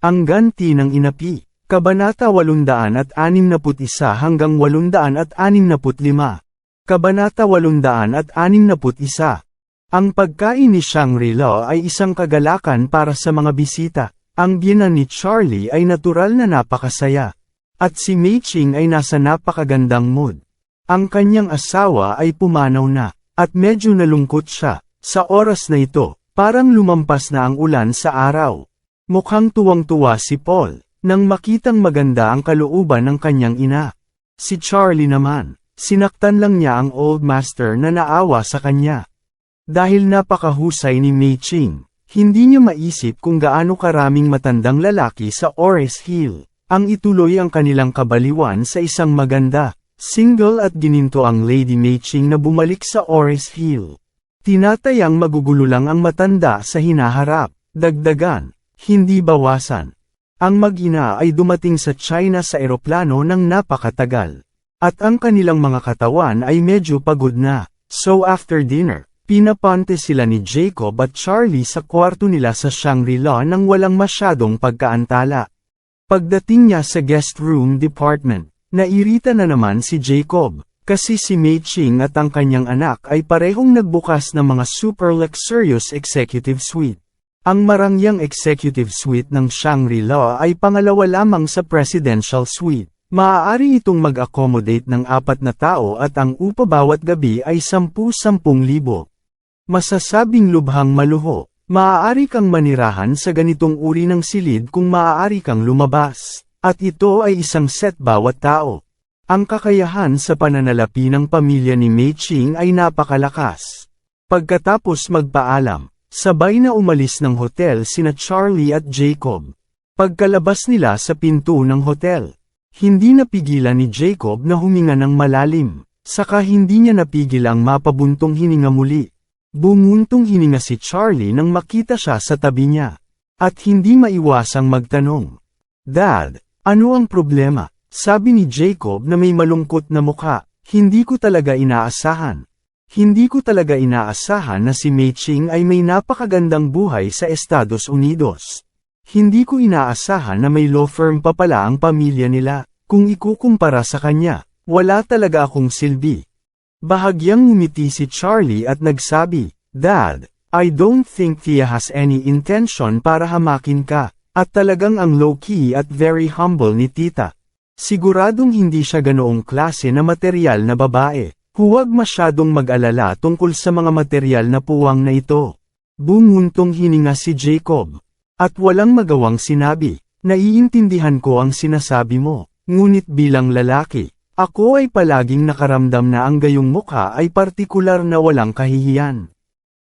Ang ganti ng inapi, Kabanata 861 hanggang 865. Kabanata 861. Ang pagkain ni Shangri-La ay isang kagalakan para sa mga bisita. Ang biyanan ni Charlie ay natural na napakasaya. At si Mei Ching ay nasa napakagandang mood. Ang kanyang asawa ay pumanaw na, at medyo nalungkot siya. Sa oras na ito, parang lumampas na ang ulan sa araw. Mukhang tuwang-tuwa si Paul, nang makitang maganda ang kalooban ng kanyang ina. Si Charlie naman, sinaktan lang niya ang old master na naawa sa kanya. Dahil napakahusay ni Mei Ching, hindi niya maisip kung gaano karaming matandang lalaki sa Ores Hill, ang ituloy ang kanilang kabaliwan sa isang maganda, single at gininto ang Lady Mei Ching na bumalik sa Ores Hill. Tinatayang magugulo lang ang matanda sa hinaharap, dagdagan, hindi bawasan. Ang mag-ina ay dumating sa China sa eroplano ng napakatagal. At ang kanilang mga katawan ay medyo pagod na. So after dinner, pinapante sila ni Jacob at Charlie sa kwarto nila sa Shangri-La nang walang masyadong pagkaantala. Pagdating niya sa guest room department, nairita na naman si Jacob, kasi si Mei Ching at ang kanyang anak ay parehong nagbukas ng mga super luxurious executive suite. Ang marangyang executive suite ng Shangri-La ay pangalawa lamang sa presidential suite. Maaari itong mag-accommodate ng apat na tao at ang upa bawat gabi ay 10-10,000. Masasabing lubhang maluho, maaari kang manirahan sa ganitong uri ng silid kung maaari kang lumabas. At ito ay isang set bawat tao. Ang kakayahan sa pananalapi ng pamilya ni Mei Ching ay napakalakas. Pagkatapos magpaalam, Sabay na umalis ng hotel sina Charlie at Jacob. Pagkalabas nila sa pinto ng hotel, hindi napigilan ni Jacob na huminga ng malalim, saka hindi niya napigil ang mapabuntong hininga muli. Bumuntong hininga si Charlie nang makita siya sa tabi niya. At hindi maiwasang magtanong. Dad, ano ang problema? Sabi ni Jacob na may malungkot na mukha, hindi ko talaga inaasahan. Hindi ko talaga inaasahan na si Mei Ching ay may napakagandang buhay sa Estados Unidos. Hindi ko inaasahan na may law firm pa pala ang pamilya nila, kung ikukumpara sa kanya, wala talaga akong silbi. Bahagyang ngumiti si Charlie at nagsabi, Dad, I don't think Tia has any intention para hamakin ka, at talagang ang low-key at very humble ni Tita. Siguradong hindi siya ganoong klase na material na babae. Huwag masyadong mag-alala tungkol sa mga material na puwang na ito. Bumuntong hininga si Jacob. At walang magawang sinabi, naiintindihan ko ang sinasabi mo, ngunit bilang lalaki, ako ay palaging nakaramdam na ang gayong mukha ay partikular na walang kahihiyan.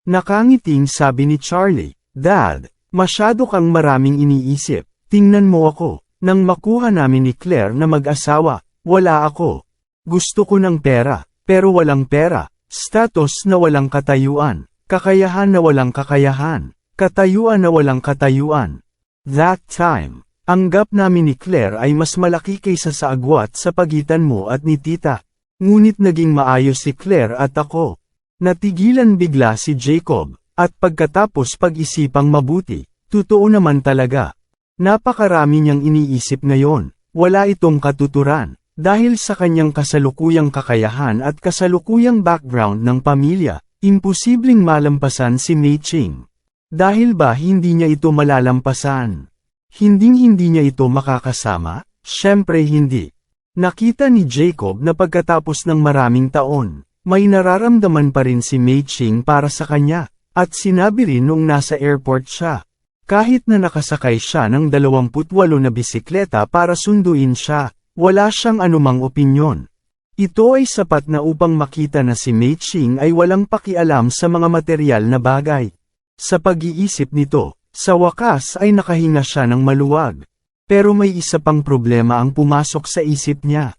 Nakangiting sabi ni Charlie, Dad, masyado kang maraming iniisip, tingnan mo ako, nang makuha namin ni Claire na mag-asawa, wala ako. Gusto ko ng pera, pero walang pera, status na walang katayuan, kakayahan na walang kakayahan, katayuan na walang katayuan. That time, ang gap namin ni Claire ay mas malaki kaysa sa agwat sa pagitan mo at ni tita. Ngunit naging maayos si Claire at ako. Natigilan bigla si Jacob, at pagkatapos pag-isipang mabuti, totoo naman talaga. Napakarami niyang iniisip ngayon, wala itong katuturan. Dahil sa kanyang kasalukuyang kakayahan at kasalukuyang background ng pamilya, imposibleng malampasan si Mei Ching. Dahil ba hindi niya ito malalampasan? Hinding-hindi niya ito makakasama? Siyempre hindi. Nakita ni Jacob na pagkatapos ng maraming taon, may nararamdaman pa rin si Mei Ching para sa kanya, at sinabi rin nung nasa airport siya. Kahit na nakasakay siya ng 28 na bisikleta para sunduin siya, wala siyang anumang opinyon. Ito ay sapat na upang makita na si Mei Ching ay walang pakialam sa mga material na bagay. Sa pag-iisip nito, Sa wakas ay nakahinga siya ng maluwag. Pero may isa pang problema ang pumasok sa isip niya.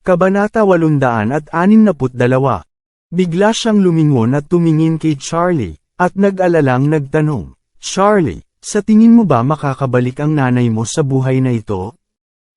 Kabanata 862 Bigla siyang lumingon at tumingin kay Charlie, at nag-alalang nagtanong, Charlie, sa tingin mo ba makakabalik ang nanay mo sa buhay na ito?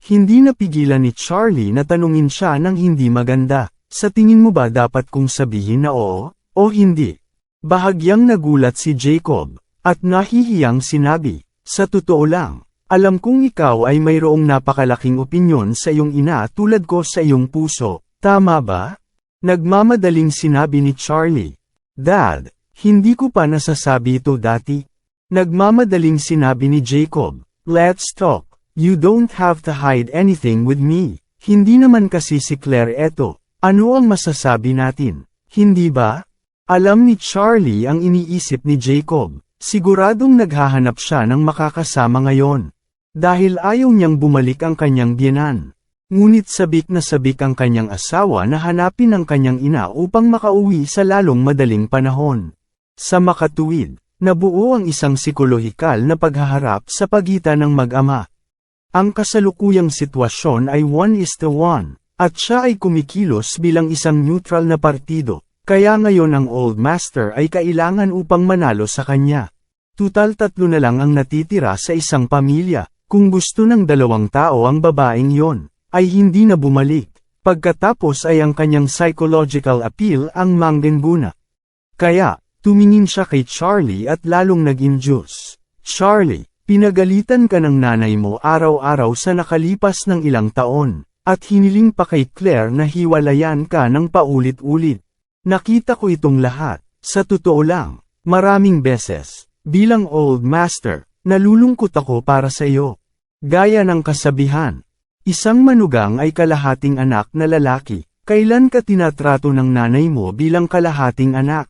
Hindi napigilan ni Charlie na tanungin siya ng hindi maganda, sa tingin mo ba dapat kong sabihin na oo, o hindi? Bahagyang nagulat si Jacob, at nahihiyang sinabi, sa totoo lang, alam kong ikaw ay mayroong napakalaking opinyon sa iyong ina tulad ko sa iyong puso, tama ba? Nagmamadaling sinabi ni Charlie. Dad, hindi ko pa nasasabi ito dati. Nagmamadaling sinabi ni Jacob, Let's talk, you don't have to hide anything with me. Hindi naman kasi si Claire eto, ano ang masasabi natin? Hindi ba? Alam ni Charlie ang iniisip ni Jacob, siguradong naghahanap siya ng makakasama ngayon. Dahil ayaw niyang bumalik ang kanyang biyenan. Ngunit sabik na sabik ang kanyang asawa na hanapin ang kanyang ina upang makauwi sa lalong madaling panahon. Sa makatuwid, nabuo ang isang psikolohikal na paghaharap sa pagitan ng mag-ama. Ang kasalukuyang sitwasyon ay 1 is to 1, at siya ay kumikilos bilang isang neutral na partido, kaya ngayon ang Old Master ay kailangan upang manalo sa kanya. Tutal tatlo na lang ang natitira sa isang pamilya, kung gusto ng dalawang tao ang babaeng yon ay hindi na bumalik. Pagkatapos ay ang kanyang psychological appeal ang manggenguna. Kaya, tumingin siya kay Charlie at lalong nag-induce. Charlie, pinagalitan ka ng nanay mo araw-araw sa nakalipas ng ilang taon, at hiniling pa kay Claire na hiwalayan ka ng paulit-ulit. Nakita ko itong lahat, sa totoo lang, maraming beses, bilang old master, nalulungkot ako para sa iyo. Gaya ng kasabihan, Isang manugang ay kalahating anak na lalaki. Kailan ka tinatrato ng nanay mo bilang kalahating anak?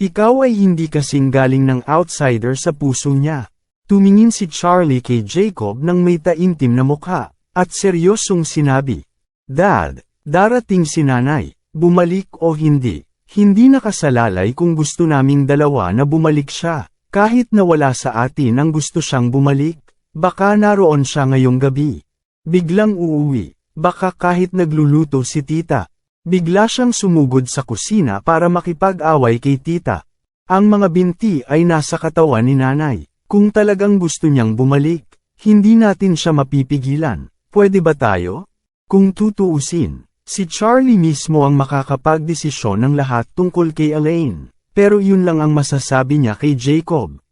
Ikaw ay hindi kasing galing ng outsider sa puso niya. Tumingin si Charlie kay Jacob ng may taimtim na mukha, at seryosong sinabi, Dad, darating si nanay, bumalik o hindi. Hindi nakasalalay kung gusto naming dalawa na bumalik siya, kahit na wala sa atin ang gusto siyang bumalik, baka naroon siya ngayong gabi. Biglang uuwi, baka kahit nagluluto si tita. Bigla siyang sumugod sa kusina para makipag-away kay tita. Ang mga binti ay nasa katawan ni nanay. Kung talagang gusto niyang bumalik, hindi natin siya mapipigilan. Pwede ba tayo? Kung tutuusin, si Charlie mismo ang makakapagdesisyon ng lahat tungkol kay Elaine. Pero yun lang ang masasabi niya kay Jacob.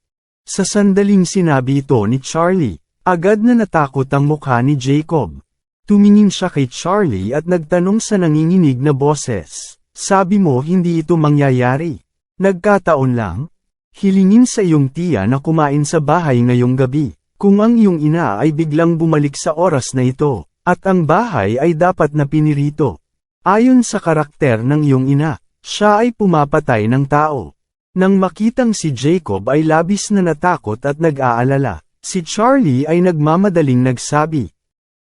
Sa sandaling sinabi ito ni Charlie, Agad na natakot ang mukha ni Jacob. Tumingin siya kay Charlie at nagtanong sa nanginginig na boses. Sabi mo hindi ito mangyayari. Nagkataon lang? Hilingin sa iyong tiya na kumain sa bahay ngayong gabi. Kung ang iyong ina ay biglang bumalik sa oras na ito, at ang bahay ay dapat na pinirito. Ayon sa karakter ng iyong ina, siya ay pumapatay ng tao. Nang makitang si Jacob ay labis na natakot at nag-aalala. Si Charlie ay nagmamadaling nagsabi.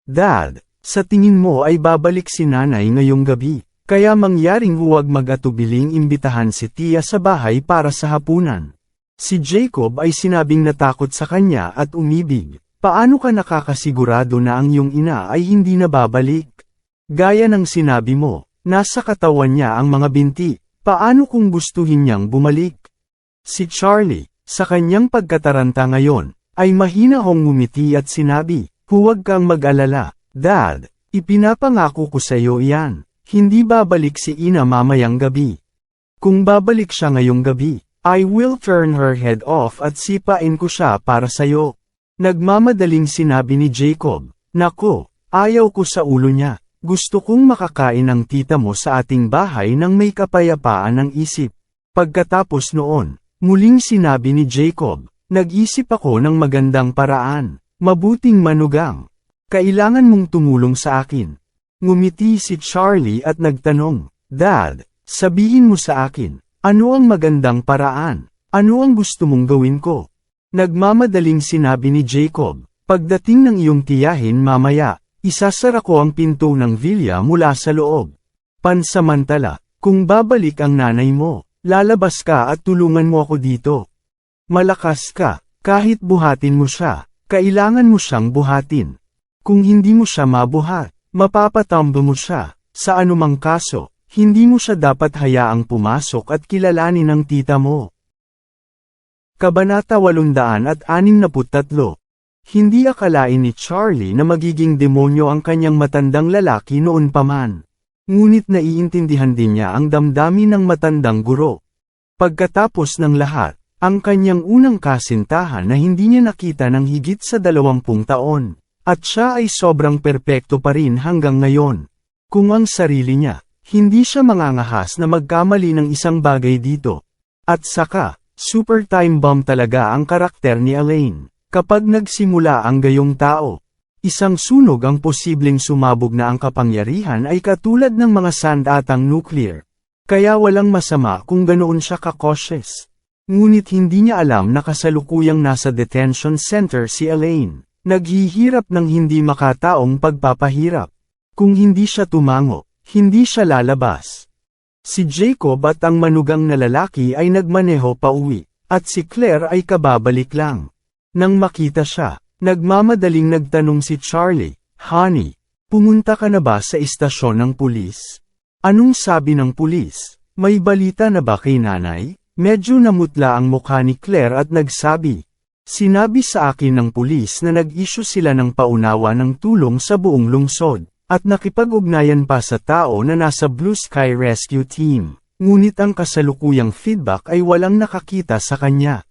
Dad, sa tingin mo ay babalik si nanay ngayong gabi, kaya mangyaring huwag mag-atubiling imbitahan si Tia sa bahay para sa hapunan. Si Jacob ay sinabing natakot sa kanya at umibig. Paano ka nakakasigurado na ang iyong ina ay hindi na babalik? Gaya ng sinabi mo, nasa katawan niya ang mga binti, paano kung gustuhin niyang bumalik? Si Charlie, sa kanyang pagkataranta ngayon, ay mahina hong ngumiti at sinabi, huwag kang mag-alala, Dad, ipinapangako ko sa iyo iyan, hindi babalik si Ina mamayang gabi. Kung babalik siya ngayong gabi, I will turn her head off at sipain ko siya para sa'yo. Nagmamadaling sinabi ni Jacob, Nako, ayaw ko sa ulo niya, gusto kong makakain ng tita mo sa ating bahay ng may kapayapaan ng isip. Pagkatapos noon, muling sinabi ni Jacob, Nag-isip ako ng magandang paraan. Mabuting manugang. Kailangan mong tumulong sa akin. Ngumiti si Charlie at nagtanong, Dad, sabihin mo sa akin, ano ang magandang paraan? Ano ang gusto mong gawin ko? Nagmamadaling sinabi ni Jacob, pagdating ng iyong tiyahin mamaya, isasara ko ang pinto ng villa mula sa loob. Pansamantala, kung babalik ang nanay mo, lalabas ka at tulungan mo ako dito. Malakas ka, Kahit buhatin mo siya, kailangan mo siyang buhatin. Kung hindi mo siya mabuhat, mapapatambo mo siya. Sa anumang kaso, hindi mo siya dapat hayaang pumasok at kilalanin ng tita mo. Kabanata 863 Hindi akalain ni Charlie na magiging demonyo ang kanyang matandang lalaki noon pa man. Ngunit naiintindihan din niya ang damdamin ng matandang guro. Pagkatapos ng lahat, ang kanyang unang kasintahan na hindi niya nakita ng higit sa dalawampung taon, at siya ay sobrang perpekto pa rin hanggang ngayon. Kung ang sarili niya, hindi siya mangangahas na magkamali ng isang bagay dito. At saka, super time bomb talaga ang karakter ni Elaine. Kapag nagsimula ang gayong tao, isang sunog ang posibleng sumabog na ang kapangyarihan ay katulad ng mga sandatang nuclear. Kaya walang masama kung ganoon siya ka-cautious. Ngunit hindi niya alam na kasalukuyang nasa detention center si Elaine. Naghihirap ng hindi makataong pagpapahirap. Kung hindi siya tumango, hindi siya lalabas. Si Jacob at ang manugang na lalaki ay nagmaneho pa uwi, at si Claire ay kababalik lang. Nang makita siya, nagmamadaling nagtanong si Charlie, Honey, pumunta ka na ba sa istasyon ng pulis? Anong sabi ng pulis? May balita na ba kay nanay? Medyo namutla ang mukha ni Claire at nagsabi. Sinabi sa akin ng pulis na nag-issue sila ng paunawa ng tulong sa buong lungsod, at nakipag-ugnayan pa sa tao na nasa Blue Sky Rescue Team. Ngunit ang kasalukuyang feedback ay walang nakakita sa kanya.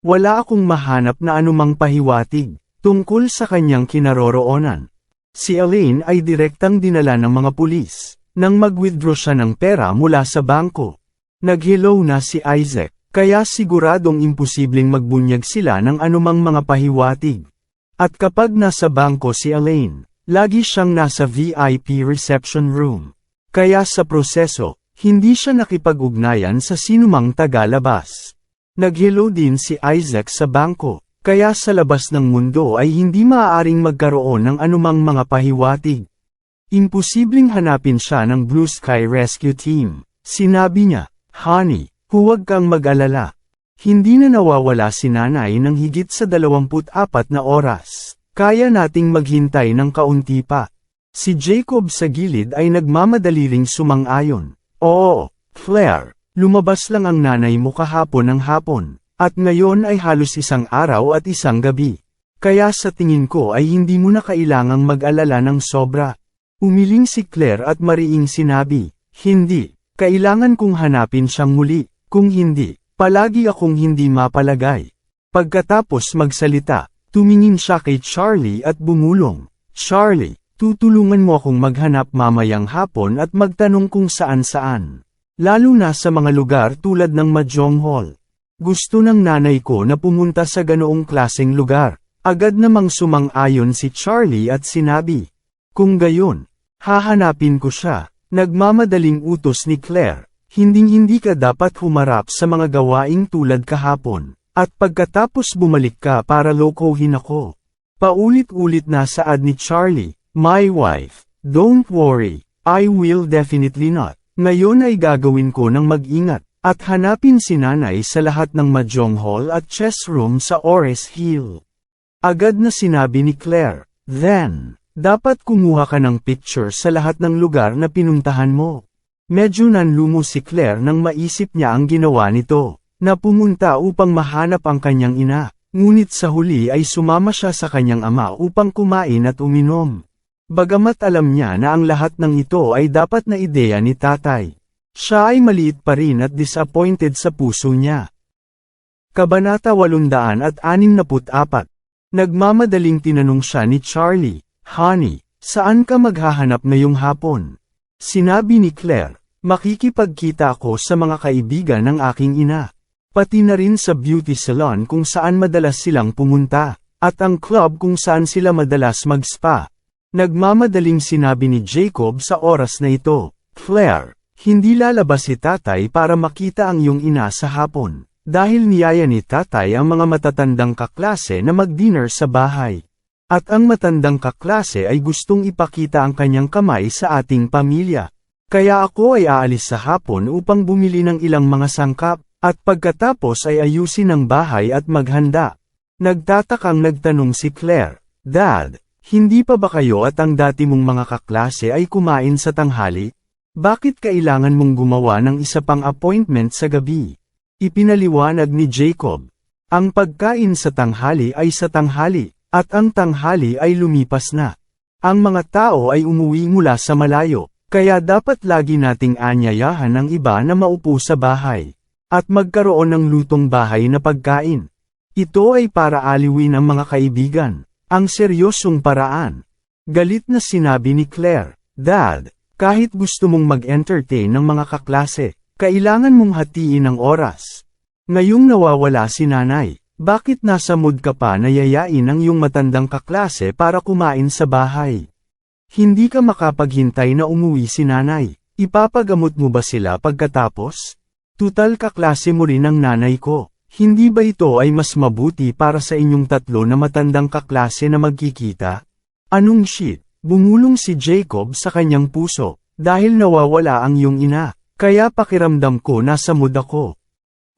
Wala akong mahanap na anumang pahiwatig, tungkol sa kanyang kinaroroonan. Si Elaine ay direktang dinala ng mga pulis, nang mag-withdraw siya ng pera mula sa bangko. Nag-hello na si Isaac, kaya siguradong imposibleng magbunyag sila ng anumang mga pahiwatig. At kapag nasa bangko si Elaine, lagi siyang nasa VIP reception room. Kaya sa proseso, hindi siya nakipag-ugnayan sa sinumang tagalabas. Nag-hello din si Isaac sa bangko, kaya sa labas ng mundo ay hindi maaaring magkaroon ng anumang mga pahiwatig. Imposibleng hanapin siya ng Blue Sky Rescue Team. Sinabi niya, Honey, huwag kang mag-alala. Hindi na nawawala si nanay ng higit sa 24 na oras. Kaya nating maghintay ng kaunti pa. Si Jacob sa gilid ay nagmamadali ring sumang-ayon. Oo, Claire, lumabas lang ang nanay mo kahapon ng hapon, at ngayon ay halos isang araw at isang gabi. Kaya sa tingin ko ay hindi mo na kailangang mag-alala ng sobra. Umiling si Claire at mariing sinabi, Hindi, kailangan kong hanapin siyang muli, kung hindi, palagi akong hindi mapalagay. Pagkatapos magsalita, tumingin siya kay Charlie at bumulong, Charlie, tutulungan mo akong maghanap mamayang hapon at magtanong kung saan-saan. Lalo na sa mga lugar tulad ng Mahjong Hall. Gusto ng nanay ko na pumunta sa ganoong klaseng lugar. Agad namang sumang-ayon si Charlie at sinabi. Kung gayon, hahanapin ko siya. Nagmamadaling utos ni Claire. Hinding-hindi ka dapat humarap sa mga gawaing tulad kahapon. At pagkatapos bumalik ka para lokohin ako. Paulit-ulit na saad ni Charlie, My wife, don't worry, I will definitely not. Ngayon ay gagawin ko ng mag-ingat, at hanapin si nanay sa lahat ng Mahjong Hall at chess room sa Ores Hill. Agad na sinabi ni Claire, Then, dapat kumuha ka ng picture sa lahat ng lugar na pinuntahan mo. Medyo nanlumo si Claire nang maisip niya ang ginawa nito, na pumunta upang mahanap ang kanyang ina, ngunit sa huli ay sumama siya sa kanyang ama upang kumain at uminom. Bagamat alam niya na ang lahat ng ito ay dapat na ideya ni tatay. Siya ay maliit pa rin at disappointed sa puso niya. Kabanata 864 Nagmamadaling tinanong siya ni Charlie, Honey, saan ka maghahanap ngayong hapon? Sinabi ni Claire, makikipagkita ako sa mga kaibigan ng aking ina. Pati na rin sa beauty salon kung saan madalas silang pumunta, at ang club kung saan sila madalas mag-spa. Nagmamadaling sinabi ni Jacob sa oras na ito, Claire, hindi lalabas si tatay para makita ang iyong ina sa hapon, dahil niyaya ni tatay ang mga matatandang kaklase na mag-dinner sa bahay. At ang matandang kaklase ay gustong ipakita ang kanyang kamay sa ating pamilya. Kaya ako ay aalis sa hapon upang bumili ng ilang mga sangkap, at pagkatapos ay ayusin ang bahay at maghanda. Nagtatakang nagtanong si Claire, Dad, hindi pa ba kayo at ang dati mong mga kaklase ay kumain sa tanghali? Bakit kailangan mong gumawa ng isa pang appointment sa gabi? Ipinaliwanag ni Jacob. Ang pagkain sa tanghali ay sa tanghali, at ang tanghali ay lumipas na. Ang mga tao ay umuwi mula sa malayo, kaya dapat lagi nating anyayahan ang iba na maupo sa bahay. At magkaroon ng lutong bahay na pagkain. Ito ay para aliwin ang mga kaibigan. Ang seryosong paraan. Galit na sinabi ni Claire, Dad, kahit gusto mong mag-entertain ng mga kaklase, kailangan mong hatiin ang oras. Ngayong nawawala si nanay, bakit nasa mood ka pa na yayain ang iyong matandang kaklase para kumain sa bahay? Hindi ka makapaghintay na umuwi si nanay, ipapagamot mo ba sila pagkatapos? Tutal kaklase mo rin ang nanay ko. Hindi ba ito ay mas mabuti para sa inyong tatlo na matandang kaklase na magkikita? Anong shit? Bumulong si Jacob sa kanyang puso, dahil nawawala ang iyong ina, kaya pakiramdam ko nasa mood ako.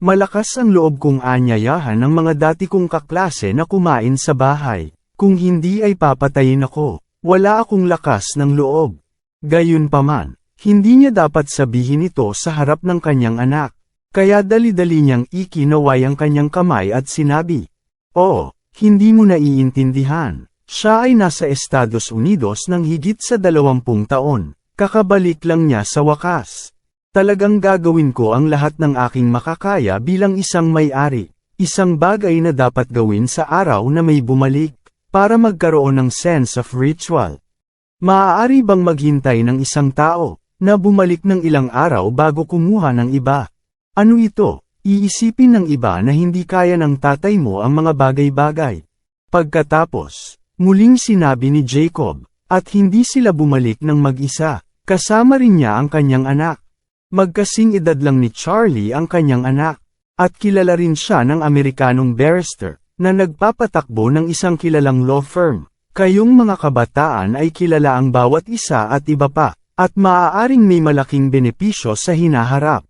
Malakas ang loob kong anyayahan ng mga dati kong kaklase na kumain sa bahay, kung hindi ay papatayin ako, wala akong lakas ng loob. Gayunpaman, hindi niya dapat sabihin ito sa harap ng kanyang anak. Kaya dali-dali niyang ikinaway ang kanyang kamay at sinabi, Oh, hindi mo naiintindihan. Siya ay nasa Estados Unidos ng higit sa dalawampung taon. Kakabalik lang niya sa wakas. Talagang gagawin ko ang lahat ng aking makakaya bilang isang may-ari. Isang bagay na dapat gawin sa araw na may bumalik, para magkaroon ng sense of ritual. Maaari bang maghintay ng isang tao, na bumalik ng ilang araw bago kumuha ng iba? Ano ito? Iisipin ng iba na hindi kaya ng tatay mo ang mga bagay-bagay. Pagkatapos, muling sinabi ni Jacob, at hindi sila bumalik ng mag-isa, kasama rin niya ang kanyang anak. Magkasing edad lang ni Charlie ang kanyang anak, at kilala rin siya ng Amerikanong barrister, na nagpapatakbo ng isang kilalang law firm. Kayong mga kabataan ay kilala ang bawat isa at iba pa, at maaaring may malaking benepisyo sa hinaharap.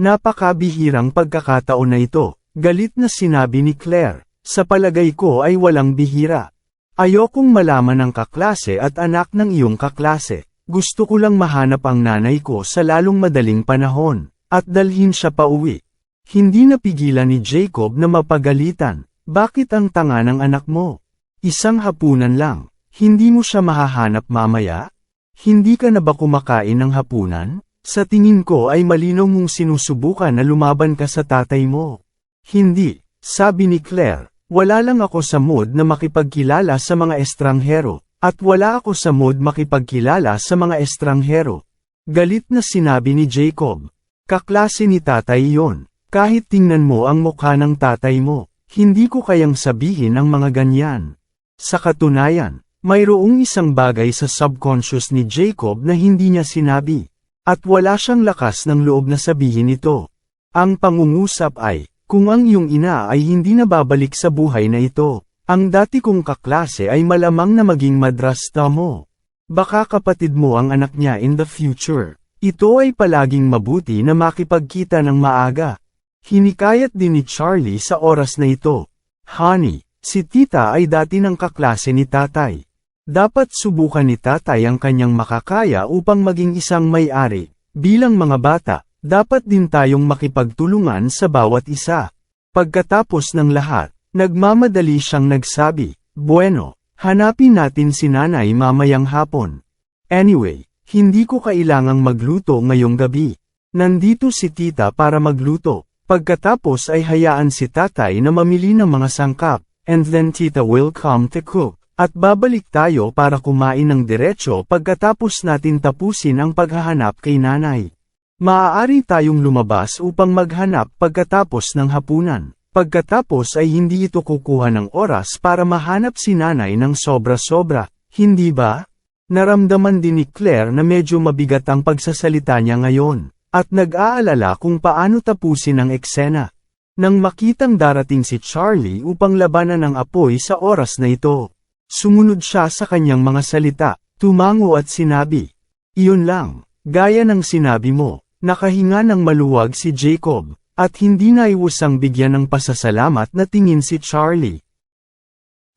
Napakabihirang pagkakataon na ito, galit na sinabi ni Claire, sa palagay ko ay walang bihira. Ayokong malaman ng kaklase at anak ng iyong kaklase. Gusto ko lang mahanap ang nanay ko sa lalong madaling panahon, at dalhin siya pa uwi. Hindi napigilan ni Jacob na mapagalitan, bakit ang tanga ng anak mo? Isang hapunan lang, hindi mo siya mahahanap mamaya? Hindi ka na ba kumakain ng hapunan? Sa tingin ko ay malinaw mong sinusubukan na lumaban ka sa tatay mo. Hindi, sabi ni Claire, wala lang ako sa mood na makipagkilala sa mga estranghero, at wala ako sa mood makipagkilala sa mga estranghero. Galit na sinabi ni Jacob. Kaklase ni tatay yon. Kahit tingnan mo ang mukha ng tatay mo, hindi ko kayang sabihin ang mga ganyan. Sa katunayan, mayroong isang bagay sa subconscious ni Jacob na hindi niya sinabi. At wala siyang lakas ng loob na sabihin ito. Ang pangungusap ay, kung ang iyong ina ay hindi na babalik sa buhay na ito, ang dati kong kaklase ay malamang na maging madrasta mo. Baka kapatid mo ang anak niya in the future. Ito ay palaging mabuti na makipagkita ng maaga. Hinikayat din ni Charlie sa oras na ito. Honey, si tita ay dati ng kaklase ni tatay. Dapat subukan ni tatay ang kanyang makakaya upang maging isang may-ari. Bilang mga bata, dapat din tayong makipagtulungan sa bawat isa. Pagkatapos ng lahat, nagmamadali siyang nagsabi, Bueno, hanapin natin si nanay mamayang hapon. Anyway, hindi ko kailangang magluto ngayong gabi. Nandito si tita para magluto. Pagkatapos ay hayaan si tatay na mamili ng mga sangkap, and then tita will come to cook. At babalik tayo para kumain ng diretsyo pagkatapos natin tapusin ang paghahanap kay nanay. Maaari tayong lumabas upang maghanap pagkatapos ng hapunan. Pagkatapos ay hindi ito kukuha ng oras para mahanap si nanay ng sobra-sobra, hindi ba? Naramdaman din ni Claire na medyo mabigat ang pagsasalita niya ngayon, at nag-aalala kung paano tapusin ang eksena. Nang makitang darating si Charlie upang labanan ang apoy sa oras na ito, Sumunod siya sa kanyang mga salita, tumango at sinabi, Iyon lang, gaya ng sinabi mo, nakahinga ng maluwag si Jacob, at hindi naiwasang bigyan ng pasasalamat na tingin si Charlie.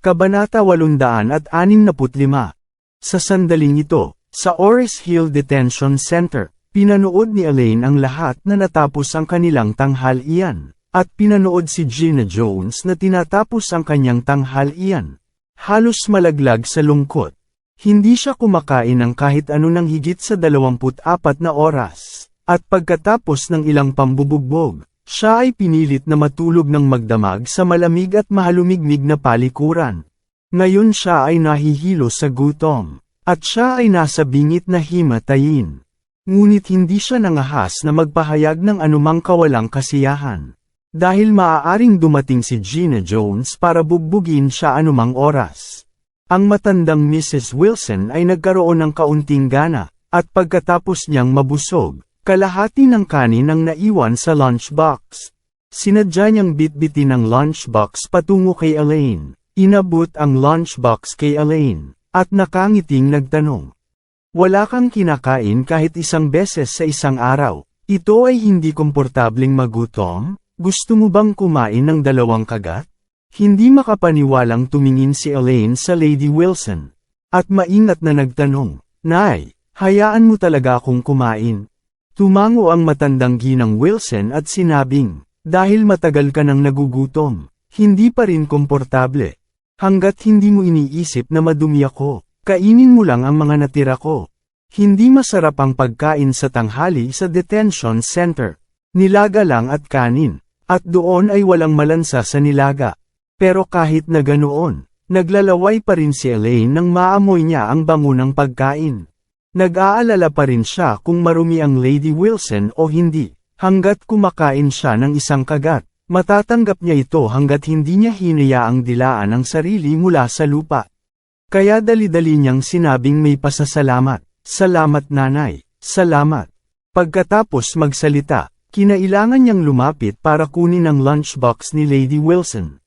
Kabanata 865 Sa sandaling ito, sa Oris Hill Detention Center, pinanood ni Elaine ang lahat na natapos ang kanilang tanghalian, at pinanood si Gina Jones na tinatapos ang kanyang tanghalian. Halos malaglag sa lungkot. Hindi siya kumakain ng kahit ano ng higit sa 24 na oras. At pagkatapos ng ilang pambubugbog, siya ay pinilit na matulog ng magdamag sa malamig at mahalumigmig na palikuran. Ngayon siya ay nahihilo sa gutom, at siya ay nasa bingit na himatayin. Ngunit hindi siya nangahas na magpahayag ng anumang kawalang kasiyahan. Dahil maaaring dumating si Gina Jones para bugbugin siya anumang oras. Ang matandang Mrs. Wilson ay nagkaroon ng kaunting gana, at pagkatapos niyang mabusog, kalahati ng kanin ang naiwan sa lunchbox. Sinadya niyang bitbitin ang lunchbox patungo kay Elaine. Inabot ang lunchbox kay Elaine, at nakangiting nagtanong. Wala kang kinakain kahit isang beses sa isang araw. Ito ay hindi komportabling magutom? Gusto mo bang kumain ng dalawang kagat? Hindi makapaniwalang tumingin si Elaine sa Lady Wilson. At maingat na nagtanong, Nay, hayaan mo talaga akong kumain. Tumango ang matandang ginang Wilson at sinabing, dahil matagal ka nang nagugutom, hindi pa rin komportable. Hanggat hindi mo iniisip na madumi ako, kainin mo lang ang mga natira ko. Hindi masarap ang pagkain sa tanghali sa detention center. Nilaga lang at kanin, at doon ay walang malansa sa nilaga. Pero kahit na ganoon, naglalaway pa rin si Elaine nang maamoy niya ang bango ng pagkain. Nag-aalala pa rin siya kung marumi ang Lady Wilson o hindi. Hanggat kumakain siya ng isang kagat, matatanggap niya ito hanggat hindi niya hinayaang dilaan ang sarili mula sa lupa. Kaya dali-dali niyang sinabing may pasasalamat. Salamat nanay, salamat. Pagkatapos magsalita, kinailangan niyang lumapit para kunin ang lunchbox ni Lady Wilson.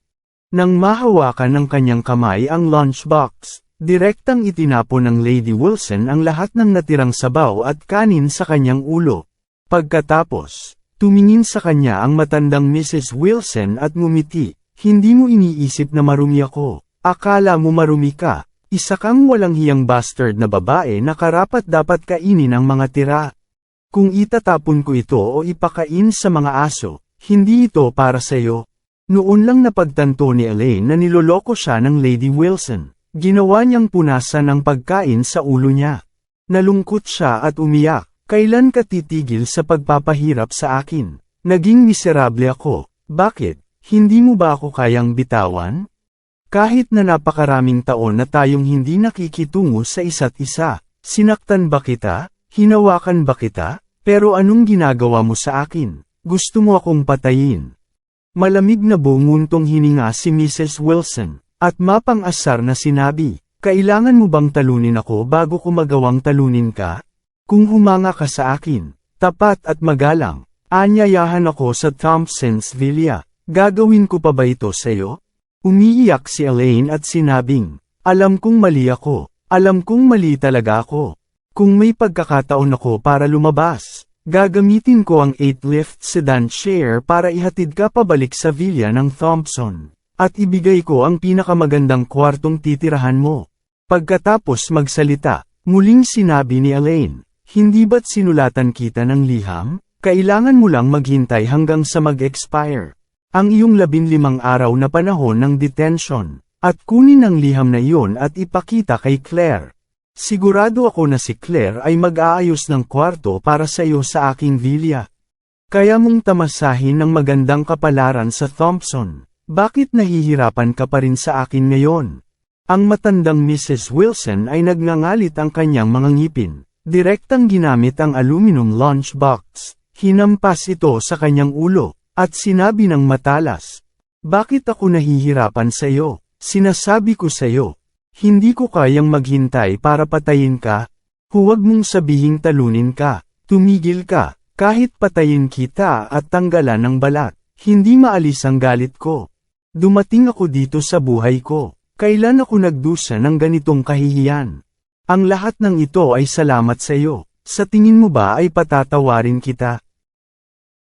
Nang mahawakan ng kanyang kamay ang lunchbox, direktang itinapon ng Lady Wilson ang lahat ng natirang sabaw at kanin sa kanyang ulo. Pagkatapos, tumingin sa kanya ang matandang Mrs. Wilson at ngumiti, hindi mo iniisip na marumi ako, akala mo marumi ka, isa kang walang hiyang bastard na babae na karapat dapat kainin ang mga tira. Kung itatapon ko ito o ipakain sa mga aso, hindi ito para sa'yo. Noon lang napagtanto ni Elaine na niloloko siya ng Lady Wilson. Ginawa niyang punasan ang pagkain sa ulo niya. Nalungkot siya at umiyak. Kailan ka titigil sa pagpapahirap sa akin? Naging miserable ako. Bakit? Hindi mo ba ako kayang bitawan? Kahit na napakaraming taon na tayong hindi nakikitungo sa isa't isa, sinaktan ba kita? Hinawakan ba kita? Pero anong ginagawa mo sa akin? Gusto mo akong patayin? Malamig na bunguntong hininga si Mrs. Wilson, at mapang-asar na sinabi, kailangan mo bang talunin ako bago ko magawang talunin ka? Kung humanga ka sa akin, tapat at magalang, anyayahan ako sa Thompson's Villa, gagawin ko pa ba ito sa'yo? Umiiyak si Elaine at sinabing, alam kong mali ako, alam kong mali talaga ako. Kung may pagkakataon ako para lumabas, gagamitin ko ang 8-lift sedan chair para ihatid ka pabalik sa villa ng Thompson, at ibigay ko ang pinakamagandang kwartong titirahan mo. Pagkatapos magsalita, muling sinabi ni Elaine, hindi ba't sinulatan kita ng liham? Kailangan mo lang maghintay hanggang sa mag-expire. Ang iyong labinlimang araw na panahon ng detention. At kunin ang liham na iyon at ipakita kay Claire. Sigurado ako na si Claire ay mag-aayos ng kwarto para sa iyo sa aking villa. Kaya mong tamasahin ng magandang kapalaran sa Thompson. Bakit nahihirapan ka pa rin sa akin ngayon? Ang matandang Mrs. Wilson ay nagngangalit ang kanyang mga ngipin. Direktang ginamit ang aluminum lunchbox. Hinampas ito sa kanyang ulo, at sinabi ng matalas. Bakit ako nahihirapan sa iyo? Sinasabi ko sa iyo. Hindi ko kayang maghintay para patayin ka. Huwag mong sabihing talunin ka. Tumigil ka. Kahit patayin kita at tanggalan ng balat, hindi maalis ang galit ko. Dumating ako dito sa buhay ko. Kailan ako nagdusa ng ganitong kahihiyan? Ang lahat ng ito ay salamat sa iyo. Sa tingin mo ba ay patatawarin kita?